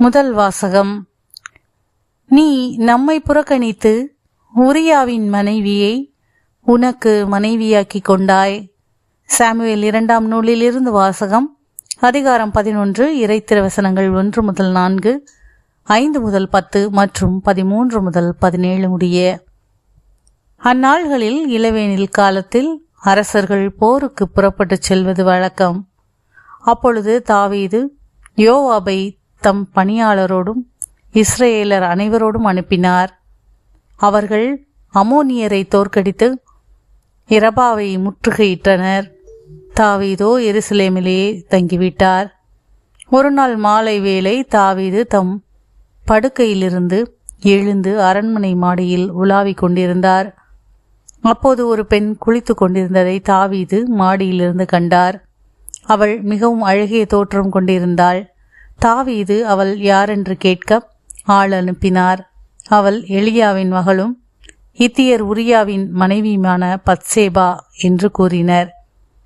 முதல் வாசகம். நீ நம்மை புறக்கணித்து உரியாவின் மனைவியை உனக்கு மனைவியாக்கி கொண்டாய். சாமுவேல் இரண்டாம் நூலிலிருந்து வாசகம் அதிகாரம் பதினொன்று இறைத்திரவசனங்கள் ஒன்று முதல் நான்கு ஐந்து முதல் பத்து மற்றும் பதிமூன்று முதல் பதினேழு முடிய. அந்நாள்களில் இளவேனில் காலத்தில் அரசர்கள் போருக்கு புறப்பட்டுச் செல்வது வழக்கம். அப்பொழுது தாவீது யோவாபை தம் பணியாளரோடும் இஸ்ரேலர் அனைவரோடும் அனுப்பினார். அவர்கள் அமோனியரை தோற்கடித்து இரபாவை முற்றுகையிட்டனர். தாவீதோ எருசலேமிலே தங்கிவிட்டார். ஒரு நாள் மாலை வேளை தாவீது தம் படுக்கையிலிருந்து எழுந்து அரண்மனை மாடியில் உலாவிக் கொண்டிருந்தார். அப்போது ஒரு பெண் குளித்து கொண்டிருந்ததை தாவீது மாடியிலிருந்து கண்டார். அவள் மிகவும் அழகிய தோற்றம் கொண்டிருந்தாள். தாவீது அவள் யாரென்று கேட்க ஆள் அனுப்பினார். அவள் எளியாவின் மகளும் இத்தியர் உரியாவின் மனைவியுமான பத்சேபா என்று கூறினர்.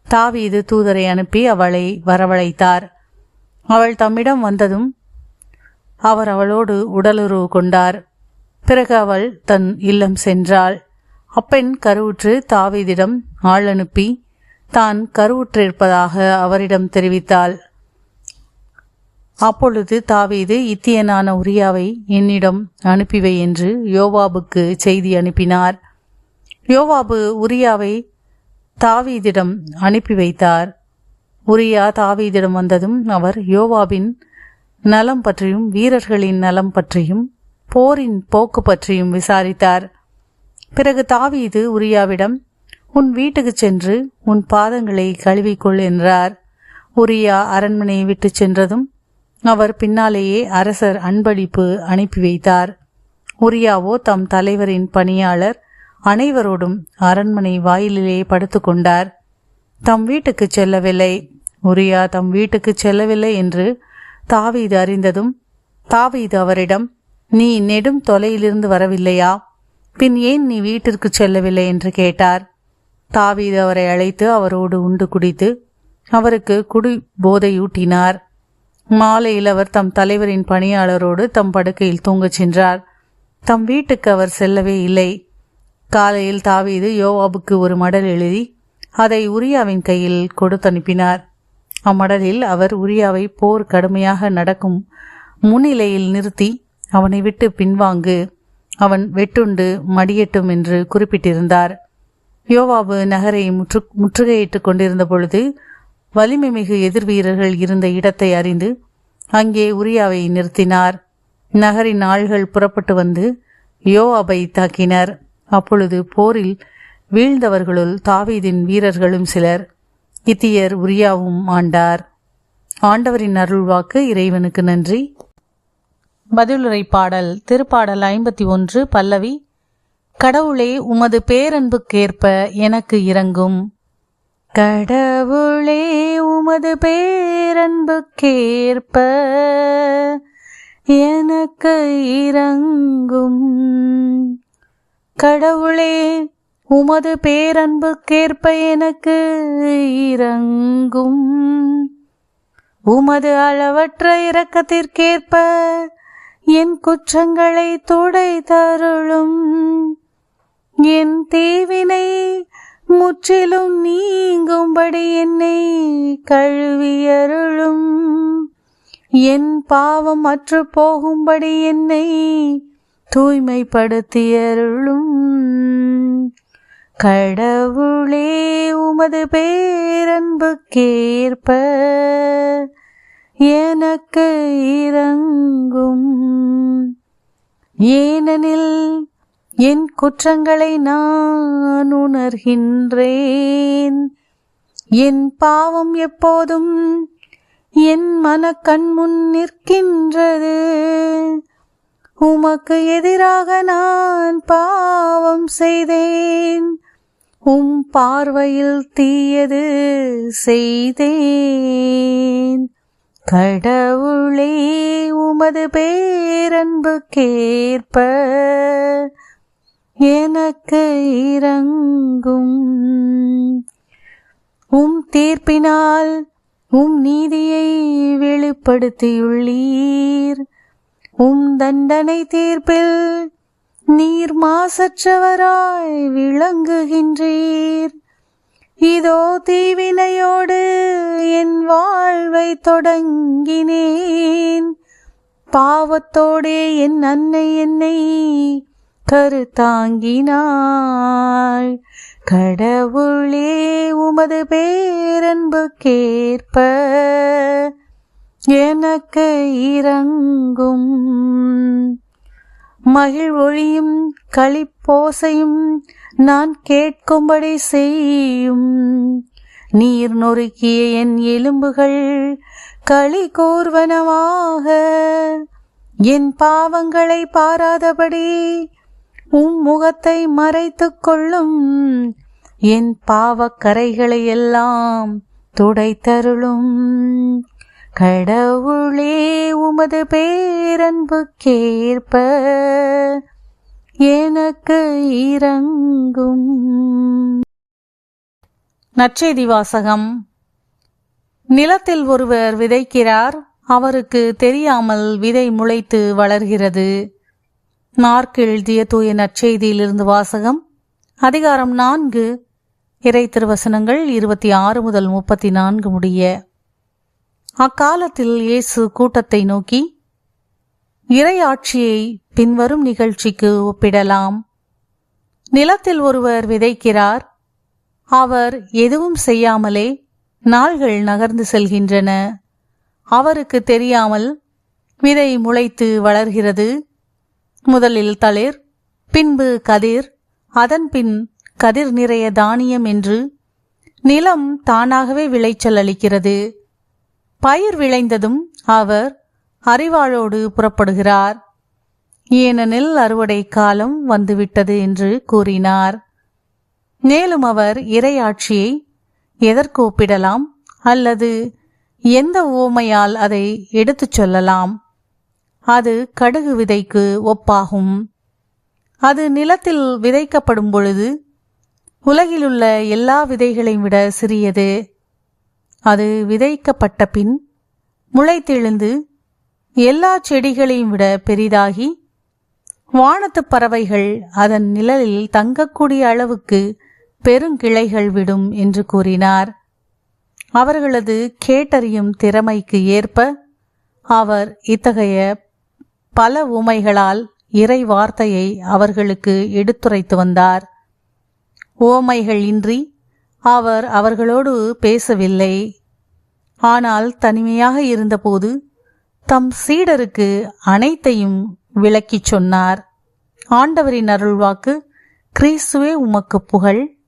தாவீது தூதரை அனுப்பி அவளை வரவழைத்தார். அவள் தம்மிடம் வந்ததும் அவர் அவளோடு உடலுறவு கொண்டார். பிறகு அவள் தன் இல்லம் சென்றாள். அப்பெண் கருவுற்று தாவீதிடம் ஆள் அனுப்பி தான் கருவுற்றிருப்பதாக அவரிடம் தெரிவித்தாள். அப்பொழுது தாவீது இத்தியனான உரியாவை என்னிடம் அனுப்பிவை என்று யோவாபுக்கு செய்தி அனுப்பினார். யோவாபு உரியாவை தாவீதிடம் அனுப்பி வைத்தார். உரியா தாவீதிடம் வந்ததும் அவர் யோவாபின் நலம் பற்றியும் வீரர்களின் நலம் பற்றியும் போரின் போக்கு பற்றியும் விசாரித்தார். பிறகு தாவீது உரியாவிடம் உன் வீட்டுக்கு சென்று உன் பாதங்களை கழுவிக்கொள் என்றார். உரியா அரண்மனையை விட்டு சென்றதும் அவர் பின்னாலேயே அரசர் அன்பளிப்பு அனுப்பி வைத்தார். உரியாவோ தம் தலைவரின் பணியாளர் அனைவரோடும் அரண்மனை வாயிலிலே படுத்துக்கொண்டார் தம் வீட்டுக்கு செல்லவில்லை. உரியா தம் வீட்டுக்கு செல்லவில்லை என்று தாவீது அறிந்ததும் தாவீது அவரிடம் நீ நெடும் தொலையிலிருந்து வரவில்லையா? பின் ஏன் நீ வீட்டிற்கு செல்லவில்லை? என்று கேட்டார். தாவீது அவரை அழைத்து அவரோடு உண்டு குடித்து அவருக்கு குடி போதையூட்டினார் மாலையில் அவர் தம் தலைவரின் பணியாளரோடு தம் படுக்கையில் தூங்கச் சென்றார். தம் வீட்டுக்கு அவர் செல்லவே இல்லை. காலையில் தாவீது யோவாபுக்கு ஒரு மடல் எழுதி அதை உரியாவின் கையில் கொடுத்தனுப்பினார் அம்மடலில் அவர் உரியாவை போர் கடுமையாக நடக்கும் முன்னிலையில் நிறுத்தி அவனை விட்டு பின்வாங்கு. அவன் வெட்டுண்டு மடியட்டும் என்று குறிப்பிட்டிருந்தார். யோவாபு நகரை முற்று முற்றுகையிட்டுக் கொண்டிருந்த பொழுது வலிமை மிகு எதிர் வீரர்கள் இருந்த இடத்தை அறிந்து அங்கே உரியாவை நிறுத்தினார். நகரின் ஆள்கள் புறப்பட்டு வந்து யோவாபை தாக்கினர். அப்பொழுது போரில் வீழ்ந்தவர்களுள் தாவீதின் வீரர்களும் சிலர் இத்தியர் உரியாவும் ஆண்டார். ஆண்டவரின் அருள்வாக்கு இறைவனுக்கு நன்றி. பதிலுரை பாடல் திருப்பாடல் ஐம்பத்தி ஒன்று பல்லவி கடவுளே உமது பேரன்புக்கேற்ப எனக்கு இறங்கும் கடவுளே உமது பேரன்புக்கேற்ப எனக்கு இறங்கும் கடவுளே உமது பேரன்புக்கேற்ப எனக்கு இறங்கும் உமது அளவற்ற இரக்கத்திற்கேற்ப என் குற்றங்களை துடை தருளும் என் தீவினை முற்றிலும் நீங்கும்படி என்னை கழுவியருளும். என் பாவம் அற்று போகும்படி என்னை தூய்மைப்படுத்தியருளும். கடவுளே உமது பேரன்புக்கேற்ப எனக்கு இறங்கும். ஏனெனில் என் குற்றங்களை நான் உணர்கின்றேன். என் பாவம் எப்போதும் என் மனக்கண் முன் நிற்கின்றது. உமக்கு எதிராக நான் பாவம் செய்தேன். உம் பார்வையில் தீயது செய்தேன். கடவுளே உமது பேரன்புக்கேற்ப எனக்கு இறங்கும் உம் தீர்ப்பினால் உம் நீதியை வெளிப்படுத்தியுள்ளீர். உம் தண்டனை தீர்ப்பில் நீர் மாசற்றவராய் விளங்குகின்றீர். இதோ தீவினையோடு என் வாழ்வை தொடங்கினேன். பாவத்தோடே என் அன்னை என்னை கருத்தாங்கினாள் கடவுளே உமது பேரன்புக்கேற்ப எனக்கு இறங்கும் மகிழ்வொழியும் களிப்போசையும் நான் கேட்கும்படி செய்யும். நீர் நொறுக்கிய என் எலும்புகள் களி கூர்வனமாக என் பாவங்களை பாராதபடி உம் முகத்தை மறைத்துக் கொள்ளும். என் பாவக்கரைகளை எல்லாம் துடைத்தருளும். கடவுளே உமது பேரன்புக்கேற்ப எனக்கு இறங்கும் நற்செய்தி வாசகம். நிலத்தில் ஒருவர் விதைக்கிறார். அவருக்கு தெரியாமல் விதை முளைத்து வளர்கிறது. மார்க் எழுதிய தூய நற்செய்தியிலிருந்து வாசகம் அதிகாரம் நான்கு இறை திருவசனங்கள் இருபத்தி ஆறு முதல் முப்பத்தி நான்கு முடிய. அக்காலத்தில் இயேசு கூட்டத்தை நோக்கி இறையாட்சியை பின்வரும் நிகழ்ச்சிக்கு ஒப்பிடலாம். நிலத்தில் ஒருவர் விதைக்கிறார். அவர் எதுவும் செய்யாமலே நாள்கள் நகர்ந்து செல்கின்றன. அவருக்கு தெரியாமல் விதை முளைத்து வளர்கிறது. முதலில் தளிர் பின்பு கதிர் அதன்பின் கதிர் நிறைய தானியம் என்று நிலம் தானாகவே விளைச்சல் அளிக்கிறது. பயிர் விளைந்ததும் அவர் அறிவாளோடு புறப்படுகிறார். ஏனெனில் அறுவடை காலம் வந்துவிட்டது என்று கூறினார். மேலும் அவர் இறையாட்சியை எதற்கு ஒப்பிடலாம் அல்லது எந்த ஓமையால் அதை எடுத்துச் சொல்லலாம்? அது கடுகு விதைக்கு ஒப்பாகும். அது நிலத்தில் விதைக்கப்படும் பொழுது உலகிலுள்ள எல்லா விதைகளையும் விட சிறியது. அது விதைக்கப்பட்ட பின் முளைத்தெழுந்து எல்லா செடிகளையும் விட பெரிதாகி வானத்துப் பறவைகள் அதன் நிழலில் தங்கக்கூடிய அளவுக்கு பெருங்கிளைகள் விடும் என்று கூறினார். அவர்களது கேட்டறியும் திறமைக்கு ஏற்ப அவர் இத்தகைய பல உமைகளால் இறை வார்த்தையை அவர்களுக்கு எடுத்துரைத்து வந்தார். ஓமைகள் இன்றி அவர் அவர்களோடு பேசவில்லை. ஆனால் தனிமையாக இருந்தபோது தம் சீடருக்கு அனைத்தையும் விளக்கிச் சொன்னார். ஆண்டவரின் அருள்வாக்கு கிறிஸ்துவே உமக்கு புகழ்.